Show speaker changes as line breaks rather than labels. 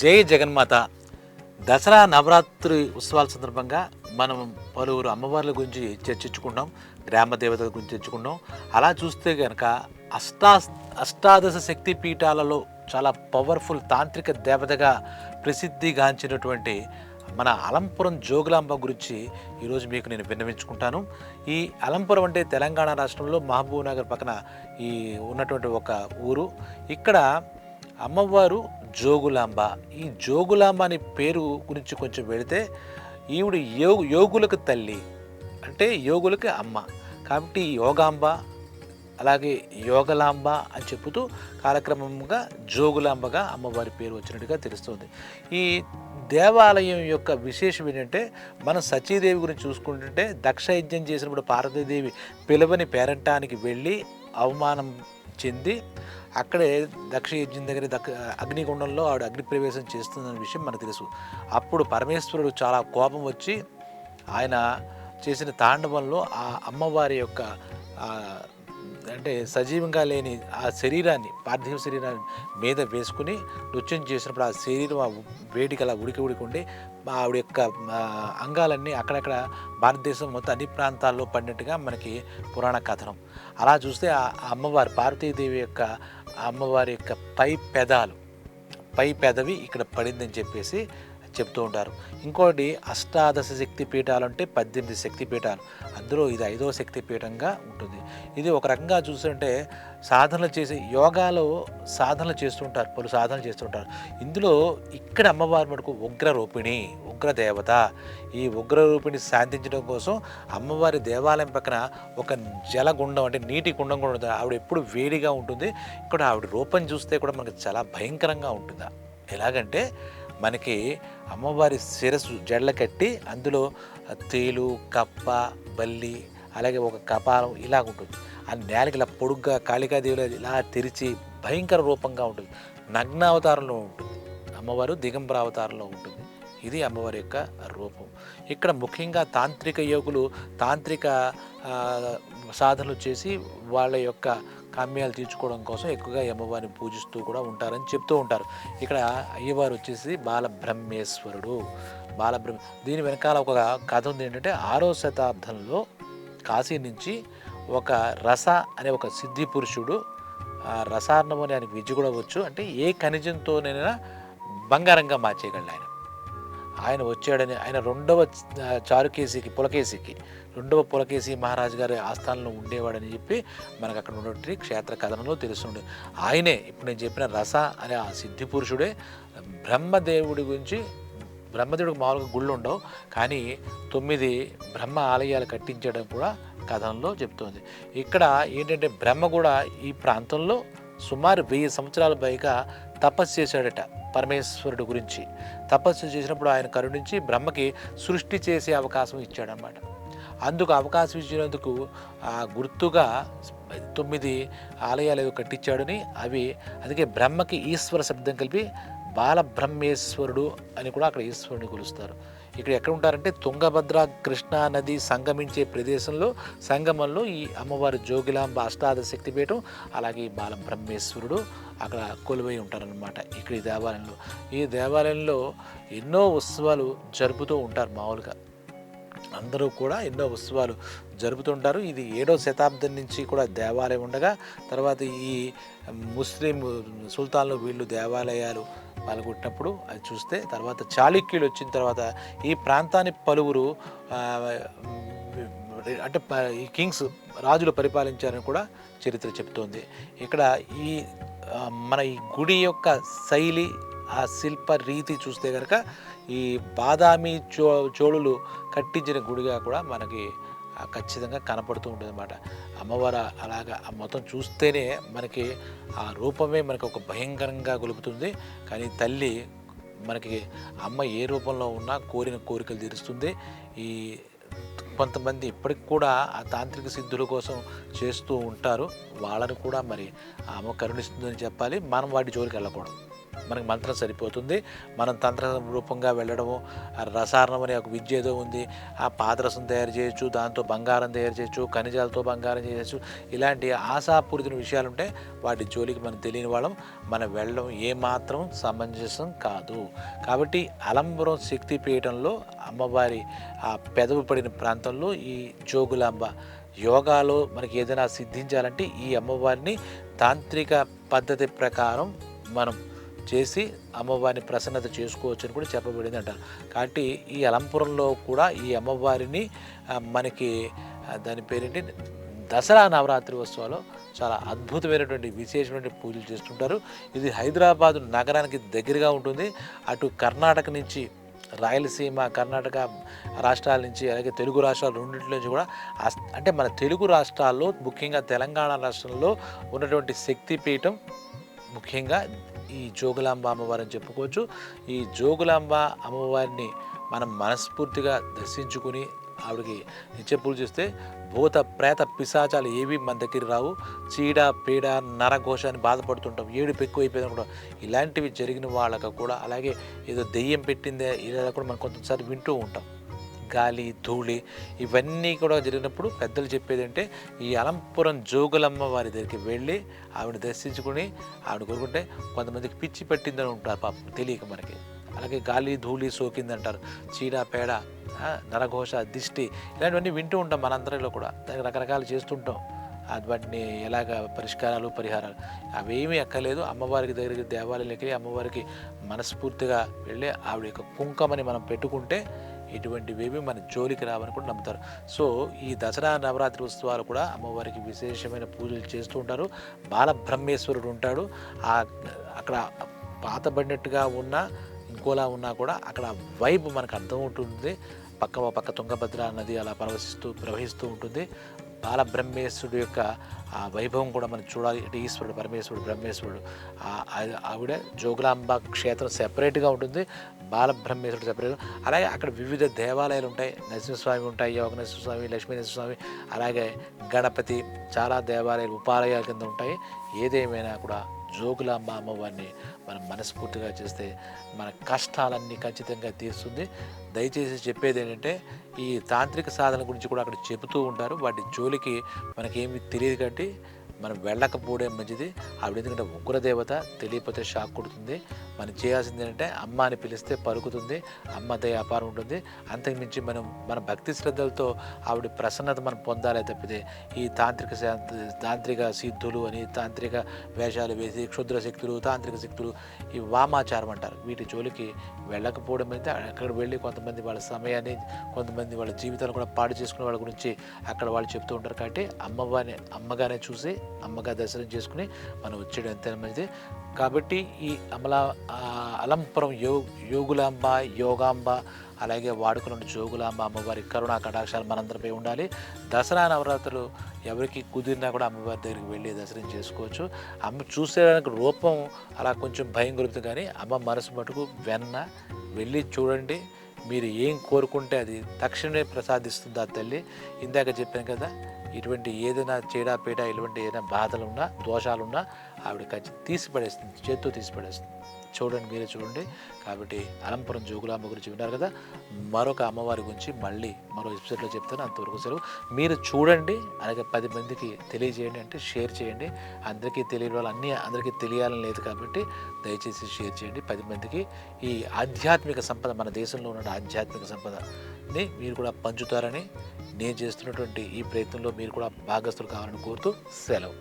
జై జగన్మాత. దసరా నవరాత్రి ఉత్సవాల సందర్భంగా మనం పలువురు అమ్మవార్ల గురించి చర్చించుకున్నాం గ్రామ దేవతల గురించి చర్చించుకున్నాం. అలా చూస్తే కనుక అష్టా అష్టాదశ శక్తి పీఠాలలో చాలా పవర్ఫుల్ తాంత్రిక దేవతగా ప్రసిద్ధిగాంచినటువంటి మన అలంపురం జోగులాంబ గురించి ఈరోజు మీకు నేను విన్నవించుకుంటాను. ఈ అలంపురం అంటే తెలంగాణ రాష్ట్రంలో మహబూబ్ నగర్ పక్కన ఈ ఉన్నటువంటి ఒక ఊరు. ఇక్కడ అమ్మవారు జోగులాంబ. ఈ జోగులాంబ అనే పేరు గురించి కొంచెం వెళితే ఈవిడ యోగు యోగులకు తల్లి అంటే యోగులకి అమ్మ. కాబట్టి యోగాంబ అలాగే యోగలాంబ అని చెబుతూ కాలక్రమంగా జోగులాంబగా అమ్మవారి పేరు వచ్చినట్టుగా తెలుస్తుంది. ఈ దేవాలయం యొక్క విశేషం ఏంటంటే మనం సచీదేవి గురించి చూసుకుంటుంటే దక్ష యజ్ఞం చేసినప్పుడు పార్వతీదేవి పిలవని పేరంటానికి వెళ్ళి అవమానం చెంది అక్కడే దక్ష యజ్ఞం దగ్గర దక్ష అగ్నిగుండంలో ఆవిడ అగ్నిప్రవేశం చేస్తుందనే విషయం మనకు తెలుసు. అప్పుడు పరమేశ్వరుడు చాలా కోపం వచ్చి ఆయన చేసిన తాండవంలో ఆ అమ్మవారి యొక్క అంటే సజీవంగా లేని ఆ శరీరాన్ని పార్థివ శరీరాన్ని మీద వేసుకుని నృత్యం చేసినప్పుడు ఆ శరీరం ఆ వేడికి అలా ఉడికి ఉడికి ఉండి ఆవిడ యొక్క అంగాలన్నీ అక్కడక్కడ భారతదేశం మొత్తం అన్ని ప్రాంతాల్లో పడినట్టుగా మనకి పురాణ కథనం. అలా చూస్తే ఆ అమ్మవారి పార్వతీదేవి యొక్క అమ్మవారి యొక్క పై పెదాలు పై పెదవి ఇక్కడ పడిందని చెప్పేసి చెప్తూ ఉంటారు. ఇంకోటి అష్టాదశ శక్తి పీఠాలు అంటే పద్దెనిమిది శక్తి పీఠాలు. అందులో ఇది ఐదో శక్తి పీఠంగా ఉంటుంది. ఇది ఒక రకంగా చూస్తుంటే సాధనలు చేసి యోగాలో సాధనలు చేస్తుంటారు. పలు సాధనలు చేస్తుంటారు. ఇందులో ఇక్కడ అమ్మవారి మటుకు ఉగ్ర రూపిణి ఈ ఉగ్ర రూపిణి శాంతించడం కోసం అమ్మవారి దేవాలయం పక్కన ఒక జలగుండం అంటే నీటి గుండం కూడా ఉంటుంది. ఆవిడ ఎప్పుడు వేడిగా ఉంటుంది. ఇక్కడ ఆవిడ రూపం చూస్తే కూడా మనకు చాలా భయంకరంగా ఉంటుందా? ఎలాగంటే మనకి అమ్మవారి శిరస్సు జడల కట్టి అందులో తేలు కప్ప బల్లి అలాగే ఒక కపాలం ఇలా ఉంటుంది. ఆ నేలకి ఇలా పొడుగ్గా కాళికాదేవిలో ఇలా తెరిచి భయంకర రూపంగా ఉంటుంది. నగ్నావతారంలో ఉంటుంది. అమ్మవారు దిగంబర అవతారంలో ఉంటుంది. ఇది అమ్మవారి యొక్క రూపం. ఇక్కడ ముఖ్యంగా తాంత్రిక యోగులు తాంత్రిక సాధనలు చేసి వాళ్ళ యొక్క కామ్యాలు తీర్చుకోవడం కోసం ఎక్కువగా అమ్మవారిని పూజిస్తూ కూడా ఉంటారని చెప్తూ ఉంటారు. ఇక్కడ అయ్యవారు వచ్చేసి బాలబ్రహ్మేశ్వరుడు. బాలబ్రహ్మ దీని వెనకాల ఒక కథ ఉంది ఏంటంటే ఆరో శతాబ్దంలో కాశీ నుంచి ఒక రస అనే ఒక సిద్ధి పురుషుడు ఆ రసార్ణం అని ఆయనకు విద్య కూడా వచ్చు. అంటే ఏ ఖనిజంతోనైనా బంగారంగా మార్చేయగలడు ఆయన. ఆయన వచ్చాడని ఆయన రెండవ చారుకేసికి పులకేసికి రెండవ పులకేసి మహారాజు గారి ఆస్థానంలో ఉండేవాడని చెప్పి మనకు అక్కడ ఉన్నటువంటి క్షేత్ర కథనంలో తెలుస్తుంది ఆయనే ఇప్పుడు నేను చెప్పిన రస అనే ఆ సిద్ధి పురుషుడే బ్రహ్మదేవుడి గురించి బ్రహ్మదేవుడికి మామూలుగా గుళ్ళు ఉండవు కానీ తొమ్మిది బ్రహ్మ ఆలయాలు కట్టించడం కూడా కథనంలో చెప్తోంది. ఇక్కడ ఏంటంటే బ్రహ్మ కూడా ఈ ప్రాంతంలో సుమారు వెయ్యి సంవత్సరాల పైగా తపస్సు చేశాడట పరమేశ్వరుడు గురించి. తపస్సు చేసినప్పుడు ఆయన కరుణించి బ్రహ్మకి సృష్టి చేసే అవకాశం ఇచ్చాడనమాట అందుకు అవకాశం ఇచ్చినందుకు ఆ గుర్తుగా తొమ్మిది ఆలయాలు ఏదో కట్టించాడని అవి అందుకే బ్రహ్మకి ఈశ్వర శబ్దం కలిపి బాలబ్రహ్మేశ్వరుడు అని కూడా అక్కడ ఈశ్వరుని కొలుస్తారు. ఇక్కడ ఎక్కడ ఉంటారంటే తుంగభద్ర కృష్ణా నది సంగమించే ప్రదేశంలో సంగమంలో ఈ అమ్మవారి జోగిలాంబ అష్టాద శక్తిపీఠం అలాగే బాల బాలబ్రహ్మేశ్వరుడు అక్కడ కొలువై ఉంటారనమాట ఇక్కడ ఈ దేవాలయంలో. ఈ దేవాలయంలో ఎన్నో ఉత్సవాలు జరుపుతూ ఉంటారు మామూలుగా. అందరూ కూడా ఎన్నో ఉత్సవాలు జరుపుతుంటారు ఇది ఏడో శతాబ్దం నుంచి కూడా దేవాలయం ఉండగా తర్వాత ఈ ముస్లిం సుల్తాన్లు వీళ్ళు దేవాలయాలు పాల్గొట్టినప్పుడు అది చూస్తే తర్వాత చాళుక్యులు వచ్చిన తర్వాత ఈ ప్రాంతాన్ని పలువురు అంటే ఈ కింగ్స్ రాజులు పరిపాలించారని కూడా చరిత్ర చెప్తోంది ఇక్కడ ఈ మన ఈ గుడి యొక్క శైలి ఆ శిల్ప రీతి చూస్తే కనుక ఈ బాదామి చో చోళులు కట్టించిన గుడిగా కూడా మనకి ఖచ్చితంగా కనపడుతూ ఉంటుంది అనమాట అమ్మవారు అలాగా ఆ మొత్తం చూస్తేనే మనకి ఆ రూపమే మనకు ఒక భయంకరంగా గొలుపుతుంది. కానీ తల్లి మనకి అమ్మ ఏ రూపంలో ఉన్నా కోరిన కోరికలు తీరుస్తుంది. ఈ కొంతమంది ఇప్పటికి కూడా ఆ తాంత్రిక సిద్ధుల కోసం చేస్తూ ఉంటారు. వాళ్ళని కూడా మరి ఆ అమ్మ కరుణిస్తుందని చెప్పాలి. మనం వాటి జోలికి వెళ్ళకూడదు. మనకి మంత్రం సరిపోతుంది. మనం తంత్ర రూపంగా వెళ్ళడము రసారణం అనే ఒక విద్య ఏదో ఉంది. ఆ పాదరసం తయారు చేయొచ్చు దాంతో బంగారం తయారు చేయొచ్చు ఖనిజాలతో బంగారం చేయొచ్చు. ఇలాంటి ఆశాపూరిత విషయాలు ఉంటే వాటి జోలికి మనం తెలియని వాళ్ళం. మనం వెళ్ళడం ఏమాత్రం సమంజసం కాదు. కాబట్టి అలంబరం శక్తి పీఠంలో అమ్మవారి ఆ పెదవి పడిన ప్రాంతంలో ఈ జోగులాంబ యోగాలో మనకి ఏదైనా సిద్ధించాలంటే ఈ అమ్మవారిని తాంత్రిక పద్ధతి ప్రకారం మనం చేసి అమ్మవారిని ప్రసన్నత చేసుకోవచ్చు అని కూడా చెప్పబడింది అంటారు కాబట్టి ఈ అలంపురంలో కూడా ఈ అమ్మవారిని మనకి దాని పేరేంటి? దసరా నవరాత్రి ఉత్సవాలు చాలా అద్భుతమైనటువంటి విశేషమైన పూజలు చేస్తుంటారు. ఇది హైదరాబాదు నగరానికి దగ్గరగా ఉంటుంది. అటు కర్ణాటక నుంచి రాయలసీమ కర్ణాటక రాష్ట్రాల నుంచి అలాగే తెలుగు రాష్ట్రాలు రెండింటి నుంచి కూడా అంటే మన తెలుగు రాష్ట్రాల్లో ముఖ్యంగా తెలంగాణ రాష్ట్రంలో ఉన్నటువంటి శక్తిపీఠం ముఖ్యంగా ఈ జోగులాంబ అమ్మవారు అని చెప్పుకోవచ్చు. ఈ జోగులాంబ అమ్మవారిని మనం మనస్ఫూర్తిగా దర్శించుకుని ఆవిడకి నిత్య పూజ చేస్తే భూత ప్రేత పిశాచాలు ఏవి మన దగ్గర రావు. చీడ పీడ నరఘోష అని బాధపడుతుంటాం. ఏడుపు ఎక్కువ అయిపోయినా కూడా ఇలాంటివి జరిగిన వాళ్ళకు కూడా అలాగే ఏదో దెయ్యం పెట్టిందే ఇలా కూడా మనం కొంతసారి వింటూ ఉంటాం. గాలి ధూళి ఇవన్నీ కూడా జరిగినప్పుడు పెద్దలు చెప్పేది అంటే ఈ అలంపురం జోగులమ్మ వారి దగ్గరికి వెళ్ళి ఆవిడ దర్శించుకుని ఆవిడ కోరుకుంటే కొంతమందికి పిచ్చి పెట్టిందని ఉంటారు పాపం తెలియక మనకి. అలాగే గాలి ధూళి సోకింది అంటారు చీడ పేడ నరఘోష దిష్టి ఇలాంటివన్నీ వింటూ ఉంటాం మనందరిలో కూడా. దానికి రకరకాలు చేస్తుంటాం. వాటిని ఎలాగ పరిష్కారాలు పరిహారాలు అవేమీ ఎక్కలేదు అమ్మవారికి దగ్గరికి దేవాలయాలకి అమ్మవారికి మనస్ఫూర్తిగా వెళ్ళి ఆవిడ యొక్క కుంకమని మనం పెట్టుకుంటే ఇటువంటివేవి మన జోలికి రావని కూడా నమ్ముతారు. సో ఈ దసరా నవరాత్రి ఉత్సవాలు కూడా అమ్మవారికి విశేషమైన పూజలు చేస్తూ ఉంటారు. బాలబ్రహ్మేశ్వరుడు ఉంటాడు. ఆ అక్కడ పాతబడినట్టుగా ఉన్న ఇంకోలా ఉన్నా కూడా అక్కడ వైబ్ మనకు అర్థం ఉంటుంది పక్క పక్క తుంగభద్ర నది అలా ప్రవహిస్తూ ప్రవహిస్తూ ఉంటుంది. బాలబ్రహ్మేశ్వరుడు యొక్క ఆ వైభవం కూడా మనం చూడాలి. అంటే ఈశ్వరుడు పరమేశ్వరుడు బ్రహ్మేశ్వరుడు. ఆవిడ జోగులాంబ క్షేత్రం సెపరేట్గా ఉంటుంది. బాలబ్రహ్మేశ్వరుడు సెపరేట్ అలాగే అక్కడ వివిధ దేవాలయాలు ఉంటాయి. నరసింహస్వామి ఉంటాయి యోగనేశ్వర స్వామి లక్ష్మీ స్వామి అలాగే గణపతి చాలా దేవాలయాలు ఉపాలయాల కింద ఉంటాయి. ఏదేమైనా కూడా జోగులాంబ అమ్మవారిని మనం మనస్ఫూర్తిగా చేస్తే మన కష్టాలన్నీ ఖచ్చితంగా తీరుస్తుంది. దయచేసి చెప్పేది ఏంటంటే ఈ తాంత్రిక సాధన గురించి కూడా అక్కడ చెబుతూ ఉంటారు. వాటి జోలికి మనకేమి తెలియదు కాబట్టి మనం వెళ్ళకపోవడం మంచిది. ఆవిడ ఎందుకంటే ఉగ్రదేవత తెలియపోతే షాక్ కొడుతుంది. మనం చేయాల్సింది ఏంటంటే అమ్మ అని పిలిస్తే పలుకుతుంది అమ్మ దయ అపారం ఉంటుంది. అంతకుమించి మనం మన భక్తి శ్రద్ధలతో ఆవిడ ప్రసన్నత మనం పొందాలే తప్పితే ఈ తాంత్రిక తాంత్రిక సిద్ధులు అని తాంత్రిక వేషాలు వేసి క్షుద్ర శక్తులు తాంత్రిక శక్తులు ఈ వామాచారం అంటారు. వీటి జోలికి వెళ్ళకపోవడం అయితే అక్కడ వెళ్ళి కొంతమంది వాళ్ళ సమయాన్ని కొంతమంది వాళ్ళ జీవితాలు కూడా పాడు చేసుకునే వాళ్ళ గురించి అక్కడ వాళ్ళు చెప్తూ ఉంటారు కాబట్టి అమ్మవారిని అమ్మగానే చూసి అమ్మగా దర్శనం చేసుకుని మనం వచ్చేయడం ఎంత మంచిది. కాబట్టి ఈ అమలా అలంపురం యో యోగులాంబ యోగాంబ అలాగే వాడుకున్న జోగులాంబ అమ్మవారి కరుణా కటాక్షాలు మనందరిపై ఉండాలి. దసరా నవరాత్రులు ఎవరికి కుదిరినా కూడా అమ్మవారి దగ్గరికి వెళ్ళి దర్శనం చేసుకోవచ్చు. అమ్మ చూసేదానికి రూపం అలా కొంచెం భయం కలుగుతుంది కానీ అమ్మ మనసు మటుకు వెన్న. వెళ్ళి చూడండి మీరు ఏం కోరుకుంటే అది తక్షణమే ప్రసాదిస్తుంది ఆ తల్లి? ఇందాక చెప్పాను కదా ఇటువంటి ఏదైనా చీడ పీడ ఇటువంటి ఏదైనా బాధలు ఉన్నా దోషాలున్నా ఆవిడ ఖచ్చి తీసి పడేస్తుంది చేత్తో తీసి పడేస్తుంది చూడండి మీరే చూడండి. కాబట్టి అలంపురం జోగులాంబ గురించి విన్నారు కదా. మరొక అమ్మవారి గురించి మళ్ళీ మరో ఎపిసోడ్లో చెప్తాను. అంతవరకు సెలవు. మీరు చూడండి అలాగే పది మందికి తెలియజేయండి అంటే షేర్ చేయండి. అందరికీ తెలియని వాళ్ళు అన్నీ అందరికీ తెలియాలని లేదు కాబట్టి దయచేసి షేర్ చేయండి. పది మందికి ఈ ఆధ్యాత్మిక సంపద మన దేశంలో ఉన్న ఆధ్యాత్మిక సంపద ని మీరు కూడా పంచుతారని నేను చేస్తున్నటువంటి ఈ ప్రయత్నంలో మీరు కూడా భాగస్తులు కావాలని కోరుతూ సెలవు.